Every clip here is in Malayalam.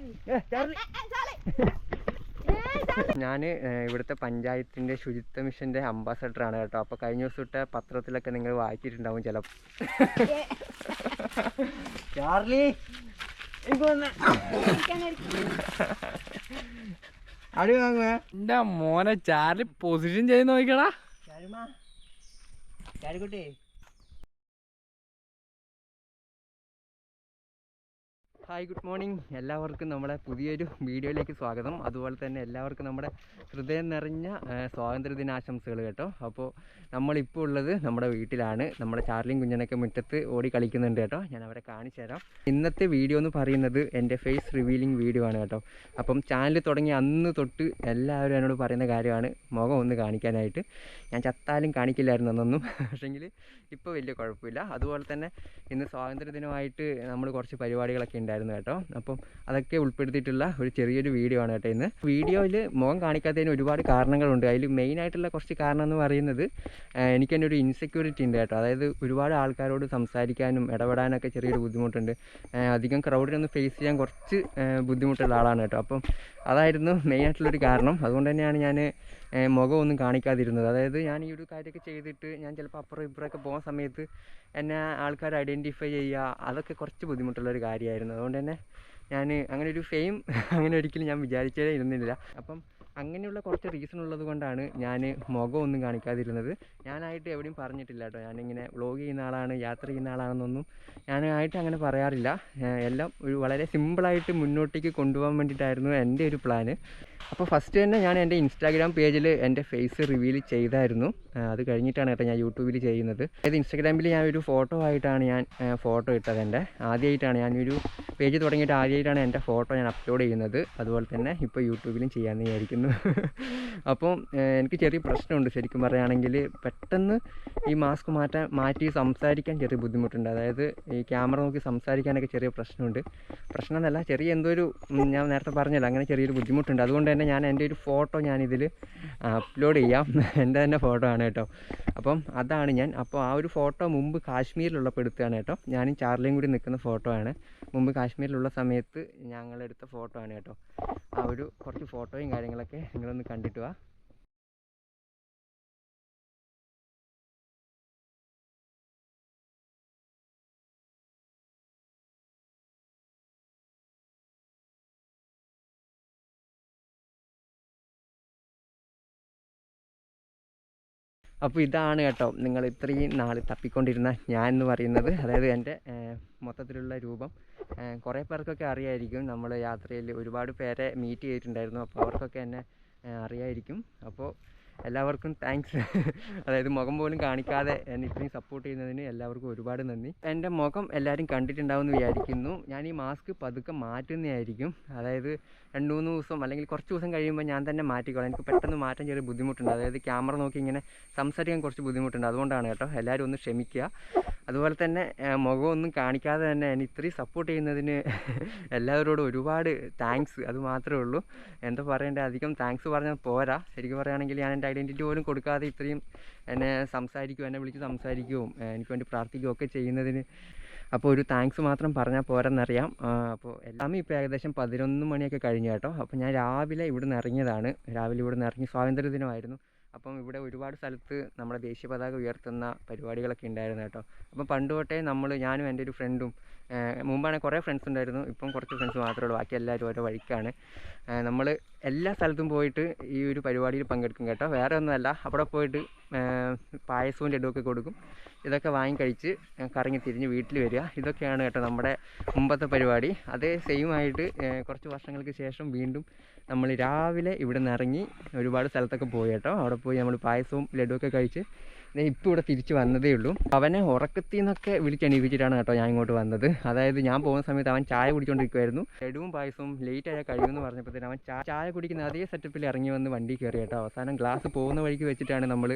ഞാൻ ഇവിടുത്തെ പഞ്ചായത്തിന്റെ ശുചിത്വ മിഷന്റെ അംബാസഡറാണ് കേട്ടോ. അപ്പോൾ കഴിഞ്ഞ ദിവസം ഇട്ട പത്രത്തിലൊക്കെ നിങ്ങൾ വായിച്ചിട്ടുണ്ടാവും ചിലപ്പോൾ ചാർലി അടി വാങ്ങുവേ? എന്റെ മോനെ ചാർലി പൊസിഷൻ ചെയ്ത് നോക്കടാ ചാരിക്കുട്ടി ഹായ് ഗുഡ് മോർണിംഗ്. എല്ലാവർക്കും നമ്മുടെ പുതിയൊരു വീഡിയോയിലേക്ക് സ്വാഗതം. അതുപോലെ തന്നെ എല്ലാവർക്കും നമ്മുടെ ഹൃദയം നിറഞ്ഞ സ്വാതന്ത്ര്യദിനാശംസകൾ സ്വാതന്ത്ര്യ ദിനാശംസകൾ കേട്ടോ. അപ്പോൾ നമ്മളിപ്പോൾ ഉള്ളത് നമ്മുടെ വീട്ടിലാണ്. നമ്മുടെ ചാർലിയും കുഞ്ഞനൊക്കെ മുറ്റത്ത് ഓടി കളിക്കുന്നുണ്ട് കേട്ടോ. ഞാൻ അവരെ കാണിച്ചു തരാം. ഇന്നത്തെ വീഡിയോ എന്ന് പറയുന്നത് എന്റെ ഫേസ് റിവീലിംഗ് വീഡിയോ ആണ് കേട്ടോ. അപ്പം ചാനൽ തുടങ്ങി അന്ന് തൊട്ട് എല്ലാവരും എന്നോട് പറയുന്ന കാര്യമാണ് മുഖം ഒന്ന് കാണിക്കാനായിട്ട്. ഞാൻ ചത്താലും കാണിക്കില്ലായിരുന്നു അന്നൊന്നും. പക്ഷേങ്കിൽ ഇപ്പോൾ വലിയ കുഴപ്പമില്ല. അതുപോലെ തന്നെ ഇന്ന് സ്വാതന്ത്ര്യദിനമായിട്ട് നമ്മൾ കുറച്ച് പരിപാടികളൊക്കെ ഉണ്ടായിരുന്നു. കേട്ടോ. അപ്പം അതൊക്കെ ഉൾപ്പെടുത്തിയിട്ടുള്ള ഒരു ചെറിയൊരു വീഡിയോ ആണ് കേട്ടോ ഇന്ന്. വീഡിയോയിൽ മുഖം കാണിക്കാത്തതിന് ഒരുപാട് കാരണങ്ങളുണ്ട്. അതിൽ മെയിൻ ആയിട്ടുള്ള കുറച്ച് കാരണം എന്ന് പറയുന്നത് എനിക്ക് തന്നെ ഒരു ഇൻസെക്യൂരിറ്റി ഉണ്ട് കേട്ടോ. അതായത് ഒരുപാട് ആൾക്കാരോട് സംസാരിക്കാനും ഇടപെടാനൊക്കെ ചെറിയൊരു ബുദ്ധിമുട്ടുണ്ട്. അധികം ക്രൗഡിനൊന്ന് ഫേസ് ചെയ്യാൻ കുറച്ച് ബുദ്ധിമുട്ടുള്ള ആളാണ് കേട്ടോ. അപ്പം അതായിരുന്നു മെയിനായിട്ടുള്ളൊരു കാരണം. അതുകൊണ്ട് തന്നെയാണ് ഞാൻ മുഖമൊന്നും കാണിക്കാതിരുന്നത്. അതായത് ഞാൻ ഈ ഒരു കാര്യമൊക്കെ ചെയ്തിട്ട് ഞാൻ ചിലപ്പോൾ അപ്പുറം ഇപ്പുറമൊക്കെ പോകുന്ന സമയത്ത് എന്നെ ആൾക്കാർ ഐഡന്റിഫൈ ചെയ്യുക അതൊക്കെ കുറച്ച് ബുദ്ധിമുട്ടുള്ള ഒരു കാര്യമായിരുന്നു. അതുകൊണ്ട് തന്നെ ഞാൻ അങ്ങനെ ഒരു ഫെയിം അങ്ങനെ ഒരിക്കലും ഞാൻ വിചാരിച്ചേ ഇരുന്നില്ല. അപ്പം അങ്ങനെയുള്ള കുറച്ച് റീസൺ ഉള്ളത് കൊണ്ടാണ് ഞാൻ മുഖമൊന്നും കാണിക്കാതിരുന്നത്. ഞാനായിട്ട് എവിടെയും പറഞ്ഞിട്ടില്ല കേട്ടോ. ഞാനിങ്ങനെ വ്ളോഗ് ചെയ്യുന്ന ആളാണ് യാത്ര ചെയ്യുന്ന ആളാണെന്നൊന്നും ഞാനായിട്ട് അങ്ങനെ പറയാറില്ല. എല്ലാം ഒരു വളരെ സിമ്പിളായിട്ട് മുന്നോട്ടേക്ക് കൊണ്ടുപോകാൻ വേണ്ടിയിട്ടായിരുന്നു എന്റെ ഒരു പ്ലാന് അപ്പോൾ ഫസ്റ്റ് തന്നെ ഞാൻ എന്റെ ഇൻസ്റ്റാഗ്രാം പേജിൽ എന്റെ ഫേസ് റിവീൽ ചെയ്തായിരുന്നു. അത് കഴിഞ്ഞിട്ടാണ് കേട്ടോ ഞാൻ യൂട്യൂബിൽ ചെയ്യുന്നത്. അതായത് ഇൻസ്റ്റാഗ്രാമിൽ ഞാൻ ഒരു ഫോട്ടോ ആയിട്ടാണ് ഞാൻ ഫോട്ടോ ഇട്ടത് എന്റെ. ആദ്യമായിട്ടാണ് ഞാനൊരു പേജ് തുടങ്ങിയിട്ട് ആദ്യമായിട്ടാണ് എന്റെ ഫോട്ടോ ഞാൻ അപ്ലോഡ് ചെയ്യുന്നത്. അതുപോലെ തന്നെ ഇപ്പോൾ യൂട്യൂബിലും ചെയ്യാമെന്ന് വിചാരിക്കുന്നു. അപ്പം എനിക്ക് ചെറിയ പ്രശ്നമുണ്ട് ശരിക്കും പറയുകയാണെങ്കിൽ പെട്ടെന്ന് ഈ മാസ്ക് മാറ്റാൻ മാറ്റി സംസാരിക്കാൻ ചെറിയ ബുദ്ധിമുട്ടുണ്ട്. അതായത് ഈ ക്യാമറ നോക്കി സംസാരിക്കാനൊക്കെ ചെറിയ പ്രശ്നമുണ്ട്. പ്രശ്നമെന്നല്ല ചെറിയ എന്തോ ഒരു ഞാൻ നേരത്തെ പറഞ്ഞല്ലോ അങ്ങനെ ചെറിയൊരു ബുദ്ധിമുട്ടുണ്ട്. അതുകൊണ്ട് തന്നെ ഞാൻ എന്റെ ഒരു ഫോട്ടോ ഞാനിതിൽ അപ്ലോഡ് ചെയ്യാം. എന്റെ തന്നെ ഫോട്ടോ ആണ് കേട്ടോ. അപ്പം അതാണ് ഞാൻ അപ്പോൾ ആ ഒരു ഫോട്ടോ മുമ്പ് കാശ്മീരിലുള്ളപ്പോൾ എടുത്തതാണ് കേട്ടോ. ഞാനും ചാർലിയും കൂടി നിൽക്കുന്ന ഫോട്ടോ ആണ്. മുമ്പ് കാശ്മീരിലുള്ള സമയത്ത് ഞങ്ങളെടുത്ത ഫോട്ടോ ആണ് കേട്ടോ. ആ ഒരു കുറച്ച് ഫോട്ടോയും കാര്യങ്ങളൊക്കെ നിങ്ങളൊന്ന് കണ്ടിട്ട് വാ. അപ്പോൾ ഇതാണ് കേട്ടോ നിങ്ങൾ ഇത്രയും നാൾ തപ്പിക്കൊണ്ടിരുന്ന ഞാൻ എന്ന് പറയുന്നത്. അതായത് എന്റെ മൊത്തത്തിലുള്ള രൂപം. കുറേ പേർക്കൊക്കെ അറിയായിരിക്കും. നമ്മൾ യാത്രയിൽ ഒരുപാട് പേരെ മീറ്റ് ചെയ്തിട്ടുണ്ടായിരുന്നു. അപ്പോൾ അവർക്കൊക്കെ എന്നെ അറിയായിരിക്കും. അപ്പോൾ എല്ലാവർക്കും താങ്ക്സ് അതായത് മുഖം പോലും കാണിക്കാതെ എന്നെ ഇത്രയും സപ്പോർട്ട് ചെയ്യുന്നതിന് എല്ലാവർക്കും ഒരുപാട് നന്ദി. എന്റെ മുഖം എല്ലാവരും കണ്ടിട്ടുണ്ടാവുമെന്ന് വിചാരിക്കുന്നു. ഞാൻ ഈ മാസ്ക് പതുക്കെ മാറ്റുന്നതായിരിക്കും. അതായത് രണ്ട് മൂന്ന് ദിവസം അല്ലെങ്കിൽ കുറച്ച് ദിവസം കഴിയുമ്പോൾ ഞാൻ തന്നെ മാറ്റിക്കോളാം. എനിക്ക് പെട്ടെന്ന് മാറ്റാൻ ചെറിയ ബുദ്ധിമുട്ടുണ്ട്. അതായത് ക്യാമറ നോക്കി ഇങ്ങനെ സംസാരിക്കാൻ കുറച്ച് ബുദ്ധിമുട്ടുണ്ട്. അതുകൊണ്ടാണ് കേട്ടോ എല്ലാവരും ഒന്ന് ക്ഷമിക്കുക. അതുപോലെ തന്നെ മുഖമൊന്നും കാണിക്കാതെ തന്നെ എന്നെ ഇത്രയും സപ്പോർട്ട് ചെയ്യുന്നതിന് എല്ലാവരോടും ഒരുപാട് താങ്ക്സ് അത് മാത്രമേ ഉള്ളൂ. എന്താ പറയേണ്ടത് അധികം താങ്ക്സ് പറഞ്ഞാൽ പോരാ. ശരിക്കും പറയുകയാണെങ്കിൽ ഞാൻ എന്റെ ഐഡന്റിറ്റി പോലും കൊടുക്കാതെ ഇത്രയും എന്നെ സംസാരിക്കും എന്നെ വിളിച്ച് സംസാരിക്കുകയും എനിക്ക് വേണ്ടി പ്രാർത്ഥിക്കുകയും ഒക്കെ ചെയ്യുന്നതിന് അപ്പോൾ ഒരു താങ്ക്സ് മാത്രം പറഞ്ഞാൽ പോരെന്നറിയാം. അപ്പോൾ എല്ലാം ഇപ്പോൾ ഏകദേശം പതിനൊന്ന് മണിയൊക്കെ കഴിഞ്ഞു കേട്ടോ. അപ്പോൾ ഞാൻ രാവിലെ ഇവിടുന്ന് ഇറങ്ങിയതാണ്. രാവിലെ ഇവിടുന്ന് ഇറങ്ങി സ്വാതന്ത്ര്യ ദിനമായിരുന്നു അപ്പം ഇവിടെ ഒരുപാട് സ്ഥലത്ത് നമ്മുടെ ദേശീയ പതാക ഉയർത്തുന്ന പരിപാടികളൊക്കെ ഉണ്ടായിരുന്നു കേട്ടോ. അപ്പം പണ്ട് തൊട്ടേ നമ്മൾ ഞാനും എന്റെ ഒരു ഫ്രണ്ടും മുമ്പാണെങ്കിൽ കുറേ ഫ്രണ്ട്സ് ഉണ്ടായിരുന്നു. ഇപ്പം കുറച്ച് ഫ്രണ്ട്സ് മാത്രമേ ഉള്ളൂ. ബാക്കി എല്ലാവരും ഓരോ വഴിക്കാണ്. നമ്മൾ എല്ലാ സ്ഥലത്തും പോയിട്ട് ഈ ഒരു പരിപാടിയിൽ പങ്കെടുക്കും കേട്ടോ. വേറെ ഒന്നുമല്ല. അവിടെ പോയിട്ട് പായസവും ലഡുവൊക്കെ കൊടുക്കും. ഇതൊക്കെ വാങ്ങി കഴിച്ച് കറങ്ങി തിരിഞ്ഞ് വീട്ടിൽ വരിക. ഇതൊക്കെയാണ് കേട്ടോ നമ്മുടെ മുമ്പത്തെ പരിപാടി. അതേ സെയിം ആയിട്ട് കുറച്ച് വർഷങ്ങൾക്ക് ശേഷം വീണ്ടും നമ്മൾ രാവിലെ ഇവിടെ നിന്ന് ഇറങ്ങി ഒരുപാട് സ്ഥലത്തൊക്കെ പോയി കേട്ടോ. അവിടെ പോയി നമ്മൾ പായസവും ലഡുവൊക്കെ കഴിച്ച് ദേ ഇപ്പോൾ ഇവിടെ തിരിച്ച് വന്നതേ ഉള്ളൂ. അവനെ ഉറക്കത്തിൽ നിന്നൊക്കെ വിളിച്ചണിയിപ്പിച്ചിട്ടാണ് കേട്ടോ ഞാൻ ഇങ്ങോട്ട് വന്നത്. അതായത് ഞാൻ പോകുന്ന സമയത്ത് അവൻ ചായ കുടിച്ചുകൊണ്ടിരിക്കുമായിരുന്നു ലഡുവും പായസവും ലേറ്റ് ആയാൽ കഴിയുമെന്ന് പറഞ്ഞപ്പോഴത്തേന് അവൻ ചായ കുടിക്കുന്ന അതേ സെറ്റപ്പിൽ ഇറങ്ങി വന്ന് വണ്ടി കയറി കേട്ടോ. അവസാനം ഗ്ലാസ് പോകുന്ന വഴിക്ക് വെച്ചിട്ടാണ് നമ്മൾ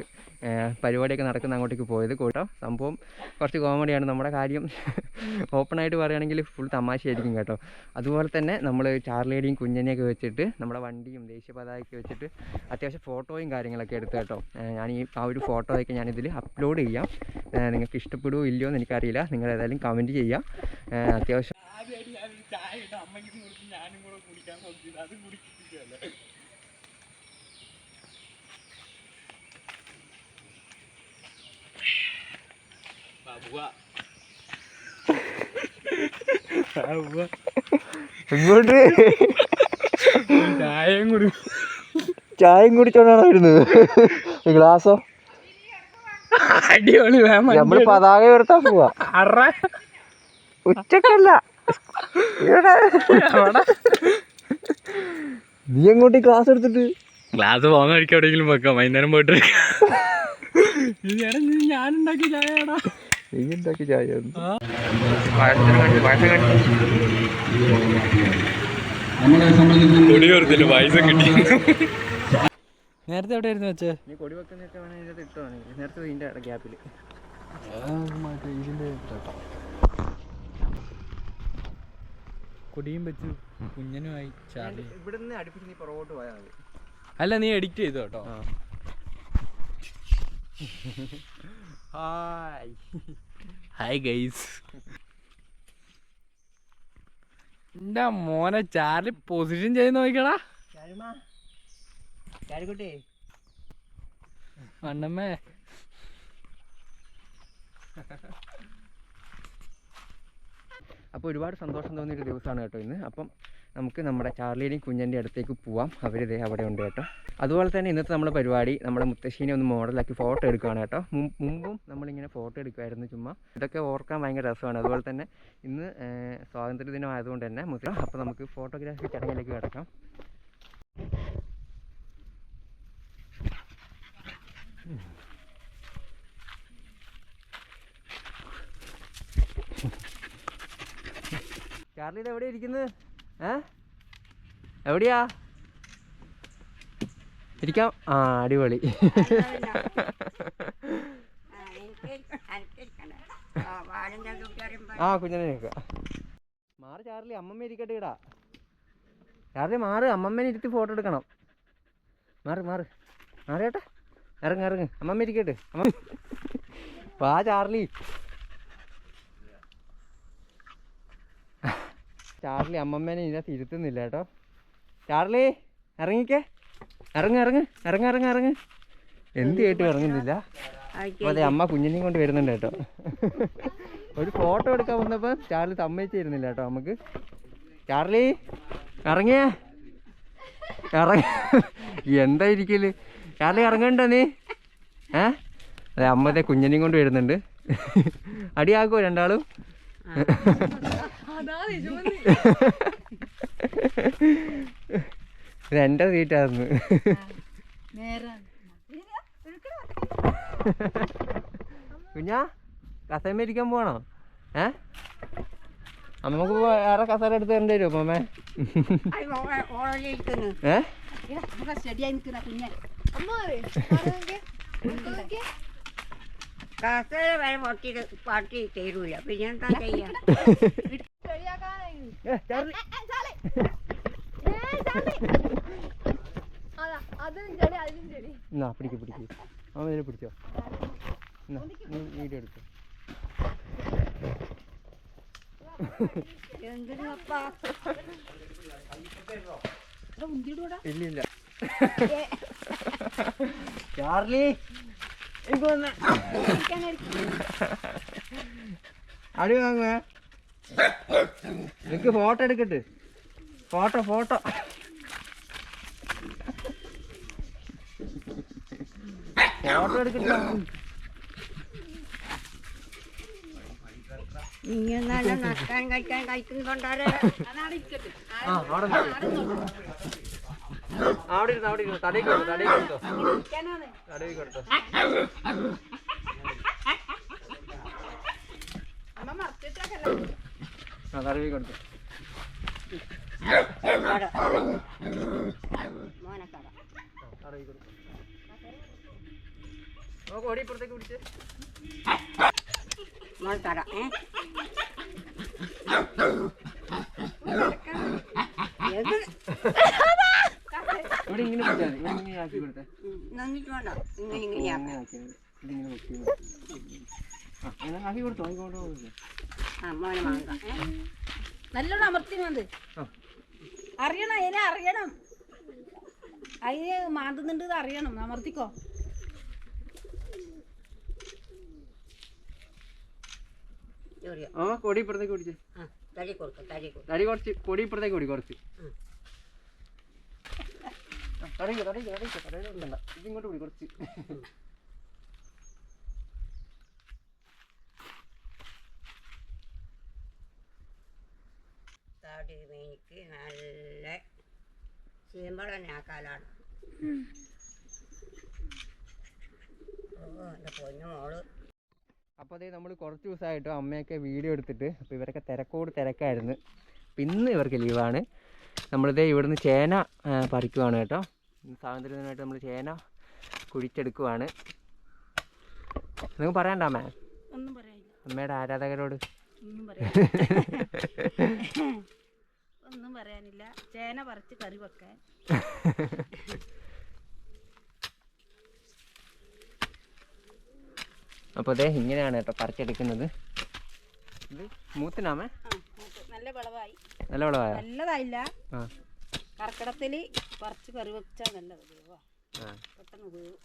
പരിപാടിയൊക്കെ നടക്കുന്ന അങ്ങോട്ടേക്ക് പോയത്. കേട്ടോ സംഭവം കുറച്ച് കോമഡിയാണ് നമ്മുടെ കാര്യം ഓപ്പണായിട്ട് പറയുകയാണെങ്കിൽ ഫുൾ തമാശയായിരിക്കും കേട്ടോ. അതുപോലെ തന്നെ നമ്മൾ ചാർലിയുടെയും കുഞ്ഞിനെയൊക്കെ വെച്ചിട്ട് നമ്മുടെ വണ്ടിയും ദേശീയ പതാകയൊക്കെ വെച്ചിട്ട് അത്യാവശ്യം ഫോട്ടോയും കാര്യങ്ങളൊക്കെ എടുത്ത് കേട്ടോ. ഞാൻ ഈ ആ ഒരു ഫോട്ടോയൊക്കെ ഞാനിതിൽ അപ്ലോഡ് ചെയ്യാം. നിങ്ങൾക്ക് ഇഷ്ടപ്പെടുമോ ഇല്ലയോ എന്ന് എനിക്കറിയില്ല. നിങ്ങൾ ഏതായാലും കമന്റ് ചെയ്യാം. അത്യാവശ്യം ഇങ്ങോട്ട് ചായയും കുടിച്ചോണ്ടാണോ ചായയും കുടിച്ചോണ്ടാണ് വരുന്നത്? ഗ്ലാസോ അടിപൊളി നമ്മൾ നമ്മൾ പതാക ഉയർത്താൻ പോവാ. അറ. ഉച്ചക്കല്ല നീ എങ്ങോട്ട് ക്ലാസ് എടുത്തിട്ട്? ക്ലാസ് പോകാൻ വഴിക്ക് എവിടെയെങ്കിലും വെക്കാം? വൈകുന്നേരം പോയിട്ട് ഞാനുണ്ടാക്കി ചായയാടാ. നീ ഉണ്ടാക്കി ചായ കൊടി കൊടുത്തില്ല പായസം കിട്ടി. നേരത്തെ എവിടെയായിരുന്നു വെച്ചേ? നീ കൊടി വെക്കുന്നൊക്കെ ഇതിനകത്ത് നേരത്തെ ഇതിന്റെ ഗ്യാപ്പിൽ. കൊടിയും വെച്ചു കുഞ്ഞനുമായി ചാർലി ഇവിടുന്ന് അടുപ്പിച്ച് നീ പുറകോട്ട് പോയാൽ മതി. അല്ല നീ എഡിറ്റ് ചെയ്തു കേട്ടോ? ഹായ്. Hi guys. എന്റെ മോനെ ചാർലി പൊസിഷൻ ചെയ്ത് നോക്കടാ ചാരിക്കുട്ടി. അണ്ണമ്മേ. അപ്പോൾ ഒരുപാട് സന്തോഷം തോന്നിയ ഒരു ദിവസമാണ് കേട്ടോ ഇന്ന്. അപ്പം നമുക്ക് നമ്മുടെ ചാർലിയുടെയും കുഞ്ഞന്റെ അടുത്തേക്ക് പോവാം. അവരിതേ അവിടെ ഉണ്ട് കേട്ടോ. അതുപോലെ തന്നെ ഇന്നത്തെ നമ്മുടെ പരിപാടി നമ്മുടെ മുത്തശ്ശീനെ ഒന്ന് മോഡലാക്കി ഫോട്ടോ എടുക്കുകയാണ് കേട്ടോ. മുമ്പും നമ്മളിങ്ങനെ ഫോട്ടോ എടുക്കുമായിരുന്നു ചുമ്മാ. ഇതൊക്കെ ഓർക്കാൻ ഭയങ്കര രസമാണ്. അതുപോലെ തന്നെ ഇന്ന് സ്വാതന്ത്ര്യ ദിനം ആയതുകൊണ്ട് തന്നെ മുത്ത അപ്പോൾ നമുക്ക് ഫോട്ടോഗ്രാഫി ചടങ്ങിലേക്ക് കിടക്കാം. ചാർലി ഇത് എവിടെ ഇരിക്കുന്നത് ഏ? എവിടെയാ? ഇരിക്കാം. ആ അടിപൊളി. ആ കുഞ്ഞനെ നിൽക്കുക മാറി ചാർലി അമ്മമ്മ ഇരിക്കട്ടെ ഇടാ. ചാർലി മാറ്. അമ്മമ്മേനെ ഇരുത്തി ഫോട്ടോ എടുക്കണം. മാറി മാറി. മാറിയേട്ടെ. ഇറങ്ങ് ഇറങ്ങ്. അമ്മമ്മ ഇരിക്കട്ടെ അമ്മ വാ ചാർലി. ചാർലി അമ്മമ്മേനെ ഇതിനകത്ത് ഇരുത്തുന്നില്ല കേട്ടോ. ചാർലി ഇറങ്ങിക്കേ. ഇറങ്ങ് ഇറങ്ങ് ഇറങ്ങ് ഇറങ്ങ് ഇറങ്ങ്. എന്ത് കേട്ടും ഇറങ്ങുന്നില്ല. അതെ അമ്മ കുഞ്ഞിനെയും കൊണ്ട് വരുന്നുണ്ട് കേട്ടോ. ഒരു ഫോട്ടോ എടുക്കാൻ വന്നപ്പോൾ ചാർലി സമ്മതിച്ചിരുന്നില്ല കേട്ടോ നമുക്ക്. ചാർലി ഇറങ്ങിയ. ഇറങ്ങ. എന്താ ഇരിക്കൽ? ചാർലി ഇറങ്ങണ്ട നീ. ഏ? അതെ അമ്മത്തെ കുഞ്ഞനെയും കൊണ്ട് വരുന്നുണ്ട്. അടിയാക്കോ രണ്ടാളും? ഇത് എന്റെ സീറ്റായിരുന്നു. കുഞ്ഞാ കസേമ ഇരിക്കാൻ പോണോ? ഏ? അമ്മയ്ക്ക് വേറെ കസേര എടുത്ത് തരേണ്ടി വരുമോ അമ്മേ? ഏ? കസേര വരെ പൊട്ടി പാട്ടി തരൂല. പിന്നെ എന്താ ചെയ്യാ? എന്നാ പിടിക്ക് പിടിക്ക്. അമ്മ ഇതിനെ പിടിച്ചോ. എന്നാ നീ വീഡിയോ എടുത്തോ എന്തിനപ്പാ ഇല്ല ഇല്ല. ചാർലി ഇങ്ങ് വന്നേ. അടി വാങ്ങുവേ. എനിക്ക് ഫോട്ടോ എടുക്കട്ടെ. Photo photo. ഫോട്ടോ എടുക്കട്ടെ ഇങ്ങനെ നക്കാൻ കഴിക്കാൻ കഴിക്കുന്നുണ്ടാരെ അവിടെ നിക്ക്. അവിടെ ഇരുന്നു അവിടെ ഇരുന്നു. തടയിൽ കൊടുത്തോ തടയിൽ കൊടുത്തോ. തടയിൽ കൊടുത്തോ. തടവി കൊടുത്തോ. നോക്ക് ഓടി ഇപ്പുറത്തേക്ക് പിടിച്ച്. മോൾക്കട ഏ? ഏത്? ഇവിടെ ഇങ്ങനെ പിടിച്ചാൽ മതി ഇവിടെ ഇങ്ങനെ ആക്കി കൊടുത്തേ. നന്നിട്ട് വേണ്ട. ഇങ്ങനെ ഇങ്ങനെയാ ഇങ്ങനെ ആക്കിയാൽ മതി ഇതിങ്ങനെ പൊക്കി ആ അങ്ങനെ ആക്കി കൊടുത്തോ ആക്കി കൊണ്ട് നല്ലോണം അമർത്തി മതി ആ. അറിയണം അതിനെ അറിയണം. അതിന് മാന്തുന്നുണ്ട് അറിയണം. അമർത്തിക്കോ. ആ കൊടി ഇപ്പുറത്തേക്ക് പിടിച്ച്. ആ തടി കൊടുക്കും തടി കൊടുക്കും. തടി കുറച്ച് കൊടി ഇപ്പുറത്തേക്ക് കൊടി കുറച്ച്. തടയിക്കോ തടയിക്കോ തടയിക്കോ തടയിക്കോ ഉണ്ടല്ല ഇതിങ്ങോട്ട് പിടി കുറച്ച്. തടി മീനിക്ക് നല്ല ചീമ്പളനാക്കാലാണ്. ഓ എന്റെ പൊന്നു മോൾ. അപ്പോൾ അതേ നമ്മൾ കുറച്ച് ദിവസമായിട്ട് അമ്മയൊക്കെ വീഡിയോ എടുത്തിട്ട് അപ്പോൾ ഇവരൊക്കെ തിരക്കോട് തിരക്കായിരുന്നു. അപ്പം ഇന്ന് ഇവർക്ക് ലീവാണ് നമ്മളിതേ ഇവിടുന്ന് ചേന പറിക്കുവാണ് കേട്ടോ. സ്വാതന്ത്ര്യദിനമായിട്ട് നമ്മൾ ചേന കുഴിച്ചെടുക്കുവാണ്. നിങ്ങൾക്ക് പറയണ്ട മാം ഒന്നും പറയാനില്ല. അമ്മയുടെ ആരാധകരോട്? ഒന്നും പറയാനില്ല. ഒന്നും പറയാനില്ല. ചേന പറിച്ച് കറി വെക്കാൻ. അപ്പോൾ അതെ ഇങ്ങനെയാണ് കേട്ടോ പറിച്ചെടുക്കുന്നത്. ഇത് മൂത്തിനാമേ നല്ല വിളവായി. നല്ല വിളവായ? നല്ലതായില്ല. ആ. കർക്കിടത്തിൽ കുറച്ച് കറി വെച്ചാൽ നല്ലത്. വേവാ പെട്ടെന്ന് വേവും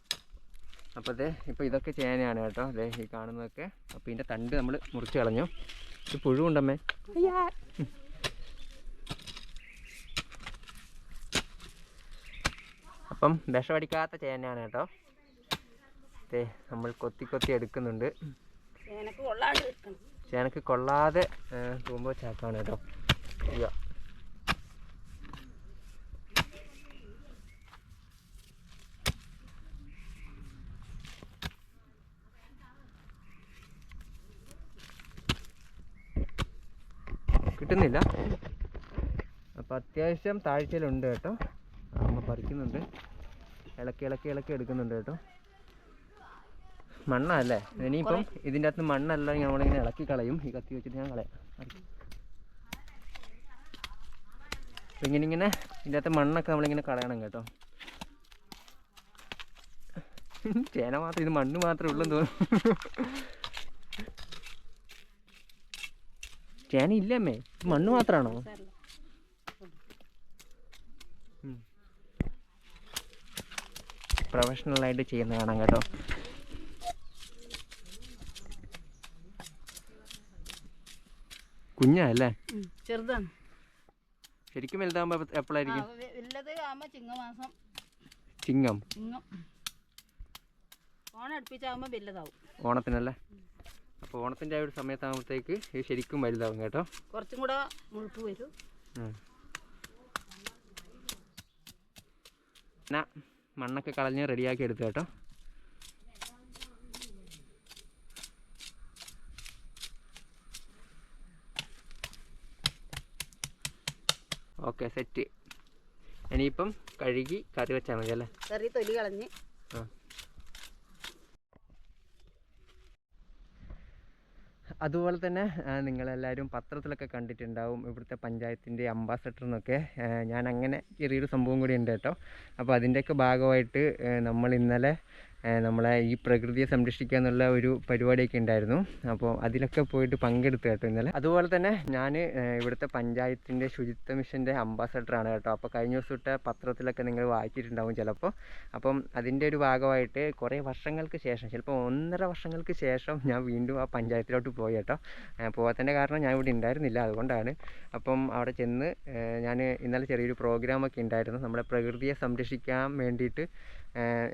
അപ്പോൾ അതെ ഇപ്പോൾ ഇതൊക്കെ ചേനയാണ് കേട്ടോ. അതെ ഈ കാണുന്നതൊക്കെ. അപ്പോൾ ഇതിന്റെ തണ്ട് നമ്മൾ മുറിച്ച് കളഞ്ഞു. ഇത് പുഴുണ്ടമ്മേ അപ്പം വിഷമടിക്കാത്ത ചേനയാണ് കേട്ടോ. അതെ നമ്മൾ കൊത്തി കൊത്തി എടുക്കുന്നുണ്ട്. ചേനക്ക് കൊള്ളാതെ തൂമ്പോ ചാക്കാണ് കേട്ടോ. ഇയ്യ. കിട്ടുന്നില്ല. അപ്പം അത്യാവശ്യം താഴ്ചയിലുണ്ട് കേട്ടോ. അമ്മ പറിക്കുന്നുണ്ട്. ഇളക്കി ഇളക്കി ഇളക്കി എടുക്കുന്നുണ്ട് കേട്ടോ. മണ്ണല്ലേ? ഇനിയിപ്പം ഇതിന്റെ അകത്ത് മണ്ണല്ല നമ്മളിങ്ങനെ ഇളക്കി കളയും. ഈ കത്തി വെച്ചിട്ട് ഞാൻ കളയാം. അപ്പം ഇങ്ങനെ ഇങ്ങനെ ഇതിന്റെ അകത്ത് മണ്ണൊക്കെ നമ്മളിങ്ങനെ കളയണം കേട്ടോ. ചേന മാത്രം ഇത് മണ്ണ് മാത്രമേ ഉള്ളൂ തോന്നുന്നു. ചേന ഇല്ലമ്മേ. മണ്ണ് മാത്രമാണോ പ്രൊഫഷണൽ പ്രൊഫഷണലായിട്ട് ചെയ്യുന്ന കാണാം കേട്ടോ. കുഞ്ഞാ അല്ലേ? ചെറുതാണ്. ശരിക്കും വലുതാകുമ്പോ എപ്പോഴായിരിക്കും ചിങ്ങം ചിങ്ങം. ഓണം അടുപ്പിച്ചാകുമ്പോ വലുതാവും. ഓണത്തിനല്ലേ? അപ്പോൾ ഓണത്തിന്റെ ആ ഒരു സമയത്താകുമ്പോഴത്തേക്ക് ഇത് ശരിക്കും വലുതാവും കേട്ടോ. കുറച്ചും കൂടെ മുഴുപ്പ് വരും. എന്നാ മണ്ണൊക്കെ കളഞ്ഞ് റെഡിയാക്കി എടുത്തു കേട്ടോ. Okay set. ഇനിയിപ്പം കഴുകി കറി വെച്ചാൽ മതി അല്ലേ? കറി തൊലി കളഞ്ഞ്. ആ. അതുപോലെ തന്നെ നിങ്ങളെല്ലാവരും പത്രത്തിലൊക്കെ കണ്ടിട്ടുണ്ടാവും. ഇവിടുത്തെ പഞ്ചായത്തിന്റെ അംബാസഡർ എന്നൊക്കെ. ഞാൻ അങ്ങനെ ചെറിയൊരു സംഭവം കൂടി ഉണ്ട് കേട്ടോ. അപ്പോൾ അതിന്റെയൊക്കെ ഭാഗമായിട്ട് നമ്മൾ ഇന്നലെ നമ്മളെ ഈ പ്രകൃതിയെ സംരക്ഷിക്കുക എന്നുള്ള ഒരു പരിപാടിയൊക്കെ ഉണ്ടായിരുന്നു. അപ്പോൾ അതിലൊക്കെ പോയിട്ട് പങ്കെടുത്തു കേട്ടോ ഇന്നലെ. അതുപോലെ തന്നെ ഞാൻ ഇവിടുത്തെ പഞ്ചായത്തിന്റെ ശുചിത്വ മിഷന്റെ അംബാസഡറാണ് കേട്ടോ. അപ്പോൾ കഴിഞ്ഞ ദിവസം ഇട്ട പത്രത്തിലൊക്കെ നിങ്ങൾ വായിച്ചിട്ടുണ്ടാവും ചിലപ്പോൾ. അപ്പം അതിന്റെ ഒരു ഭാഗമായിട്ട് കുറേ വർഷങ്ങൾക്ക് ശേഷം ചിലപ്പോൾ ഒന്നര വർഷങ്ങൾക്ക് ശേഷം ഞാൻ വീണ്ടും ആ പഞ്ചായത്തിലോട്ട് പോയി കേട്ടോ. പോകാത്തതിന്റെ കാരണം ഞാൻ ഇവിടെ ഉണ്ടായിരുന്നില്ല അതുകൊണ്ടാണ്. അപ്പം അവിടെ ചെന്ന് ഞാൻ ഇന്നലെ ചെറിയൊരു പ്രോഗ്രാമൊക്കെ ഉണ്ടായിരുന്നു. നമ്മുടെ പ്രകൃതിയെ സംരക്ഷിക്കാൻ വേണ്ടിയിട്ട്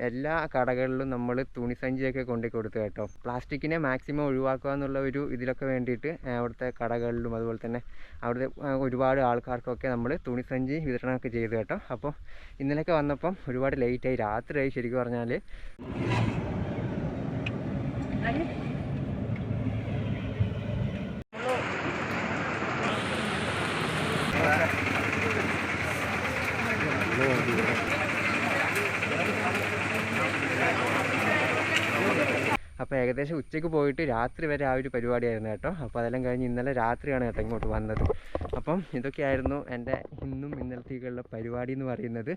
എല്ലാ കടകളിലും നമ്മൾ തുണിസഞ്ചിയൊക്കെ കൊണ്ടു കൊടുത്തു കേട്ടോ. പ്ലാസ്റ്റിക്കിനെ മാക്സിമം ഒഴിവാക്കുക എന്നുള്ള ഒരു ഇതിലൊക്കെ വേണ്ടിയിട്ട് അവിടുത്തെ കടകളിലും അതുപോലെ തന്നെ അവിടുത്തെ ഒരുപാട് ആൾക്കാർക്കൊക്കെ നമ്മൾ തുണിസഞ്ചി വിതരണമൊക്കെ ചെയ്തു കേട്ടോ. അപ്പോൾ ഇന്നലെയൊക്കെ വന്നപ്പം ഒരുപാട് ലേറ്റായി രാത്രിയായി ശരിക്കും പറഞ്ഞാൽ അപ്പോൾ ഏകദേശം ഉച്ചയ്ക്ക് പോയിട്ട് രാത്രി വരെ ആ ഒരു പരിപാടിയായിരുന്നു കേട്ടോ. അപ്പോൾ അതെല്ലാം കഴിഞ്ഞ് ഇന്നലെ രാത്രിയാണ് കേട്ടോ ഇങ്ങോട്ട് വന്നത്. അപ്പം ഇതൊക്കെയായിരുന്നു എന്റെ ഇന്നും ഇന്നലത്തേക്കുള്ള പരിപാടി എന്ന് പറയുന്നത്.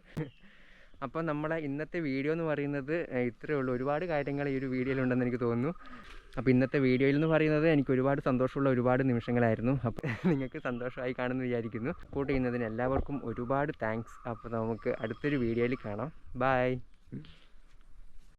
അപ്പോൾ നമ്മളെ ഇന്നത്തെ വീഡിയോ എന്ന് പറയുന്നത് ഇത്രയേ ഉള്ളൂ. ഒരുപാട് കാര്യങ്ങൾ ഈ ഒരു വീഡിയോയിലുണ്ടെന്ന് എനിക്ക് തോന്നുന്നു. അപ്പോൾ ഇന്നത്തെ വീഡിയോയിൽ എന്ന് പറയുന്നത് എനിക്ക് ഒരുപാട് സന്തോഷമുള്ള ഒരുപാട് നിമിഷങ്ങളായിരുന്നു. അപ്പോൾ നിങ്ങൾക്ക് സന്തോഷമായി കാണുമെന്ന് വിചാരിക്കുന്നു. സപ്പോർട്ട് ചെയ്യുന്നതിന് എല്ലാവർക്കും ഒരുപാട് താങ്ക്സ് അപ്പോൾ നമുക്ക് അടുത്തൊരു വീഡിയോയിൽ കാണാം. ബൈ